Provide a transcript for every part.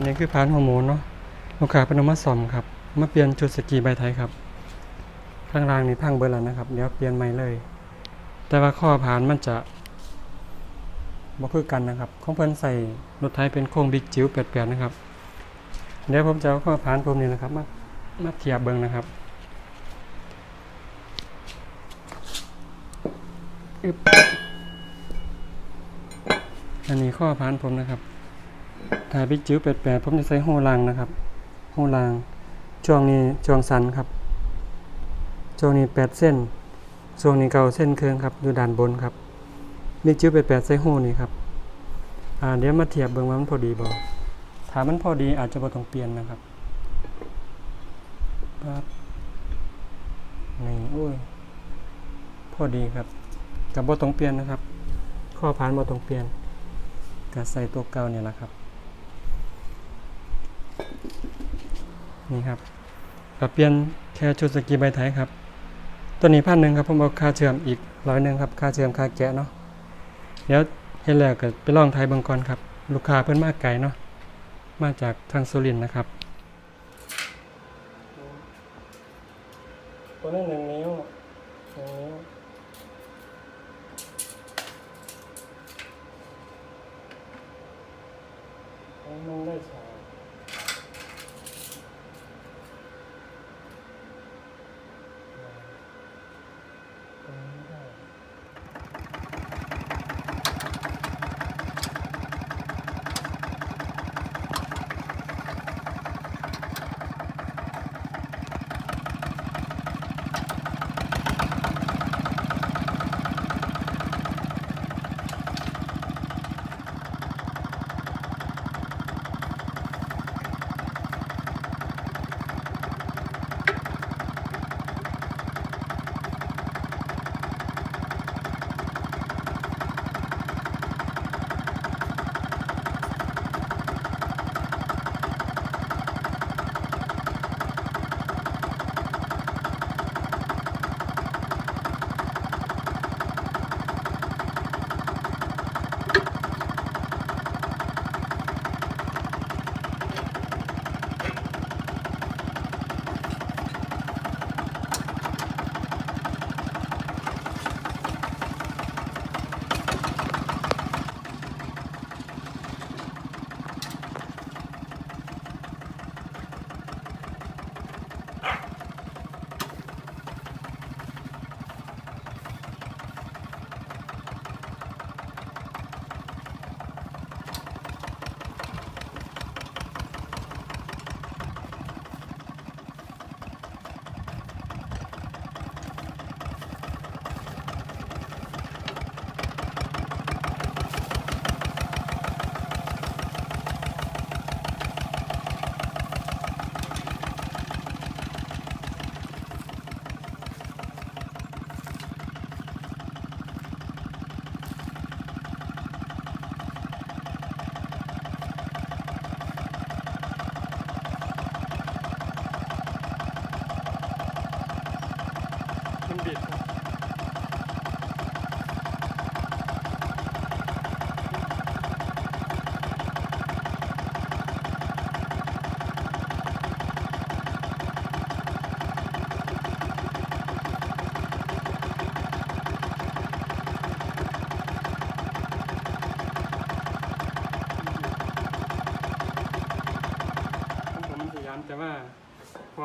อันนี้คือพานฮอร์โมนเนาะลูกค้าเป็นอามาซ่อมครับมาเปลี่ยนชุดสกีใบไทยครับข้างล่างนี่พังเบิดแล้วนะครับ เดี๋ยวเปลี่ยนใหม่เลย แต่ว่าข้อพานมันจะบ่คือกันนะครับของเพิ่นใส่รถไทยเป็นโครงบิ๊กจิ๋วแปดๆนะครับ เดี๋ยวผมจะเอาข้อพานผมนี่นะครับ มามาเทียบเบิ่งนะครับอันนี้ข้อพานผมนะครับ ถ้าบิ๊กจิ๋วแปดๆผมจะใส่โฮลางนะครับโฮลางช่วงนี้ช่วงสันครับ ช่วงนี้แปดเส้นช่วงนี้เก้าเส้นเครื่องครับอยู่ด้านบนครับบิ๊กจิ๋วแปดๆใส่โฮนี่ครับอ่าเดี๋ยวมาเทียบเบิ่งว่ามันพอดีบ่ถ้ามันพอดีอาจจะบ่ต้องเปลี่ยนนะครับปั๊บนี่โอ้ยพอดีครับกับบ่ต้องเปลี่ยนนะครับ ข้อผ่านบ่ต้องเปลี่ยนก็ใส่ตัวเก่าเนี่ยแหละครับ นี่ครับก็เปลี่ยนแค่ชุดสกีใบไทยครับ ตัวนี้พันหนึ่งครับผมเอาค่าเชื่อมอีกร้อยหนึ่งครับค่าเชื่อมค่าแกะเนาะเดี๋ยวเห็นแล้วก็ไปลองไทยบางก่อนครับ ลูกค้าเพิ่นมากไกลเนาะมาจากทางสุรินนะครับ ตัวนี้หนึ่งนิ้วหนึ่งนิ้ว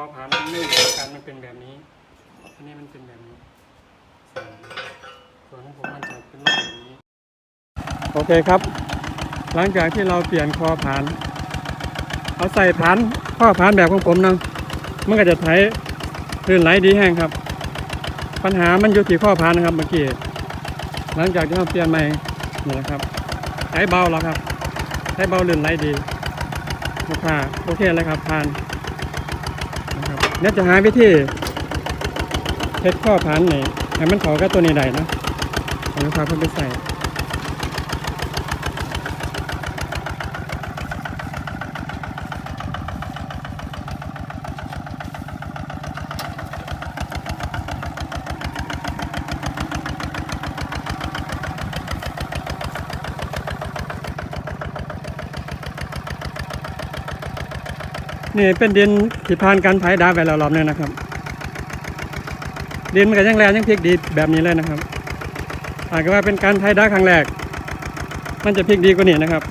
อผ่านมันไม่เหมือนกันมันเป็นแบบนี้ อันนี้มันเป็นแบบนี้ ส่วนของผมมันจะเป็นรูปแบบนี้ โอเคครับ หลังจากที่เราเปลี่ยนคอผาน เอาใส่ผานข้อผานแบบของผมนะมันก็จะไถลื่นไหลดีแห้งครับ ปัญหามันอยู่ที่ข้อผานนะครับเมื่อกี้ หลังจากที่เราเปลี่ยนใหม่นี่นะครับใช้เบาแล้วครับใช้เบาลื่นไหลดีลูกค้าโอเคเลยครับผ่าน ดี๋ยวจะหาวิธีเช็ดข้อพันนี่ให้มันเข้ากับตัวนี้ได้นะเอาลูกค้าเพิ่มไปใส่ นี่เป็นดินที่ผ่านการไถดาไปแล้วรอบนึงนะครับ ดินมันก็ยังแรงยังพลิกดีแบบนี้เลยนะครับอาจจะว่าเป็นการไถดาครั้งแรก มันจะพลิกดีกว่านี้นะครับ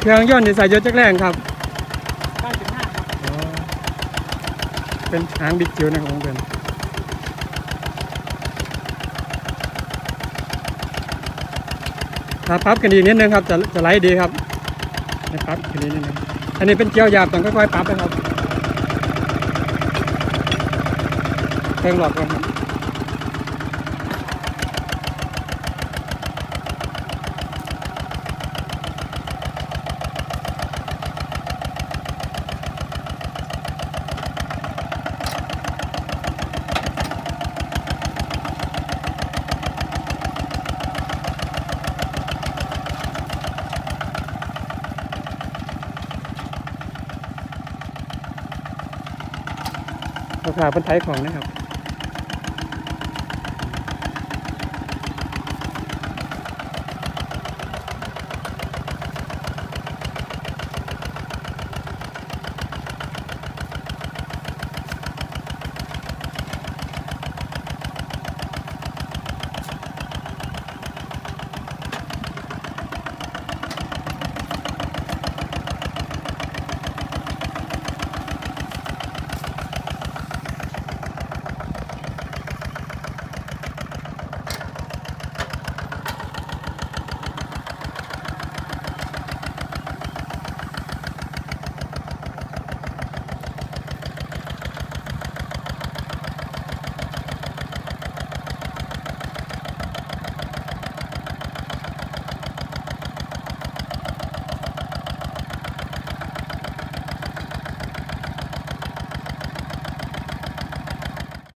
เครื่องยนต์ที่ใส่ยศจักรแรงครับ 95ครับเป็นหางบิ๊กจิ๋วนะครับผมเป็นถ้าปรับกันอีกนิดนึงครับจะจะไหลดีครับให้ปรับกันอีกนิดนึงอันนี้เป็นเกี๊ยวหยาบต้องค่อยๆปรับนะครับเครื่องหลอดก่อนครับ ราคาเป็นไทยของนะครับ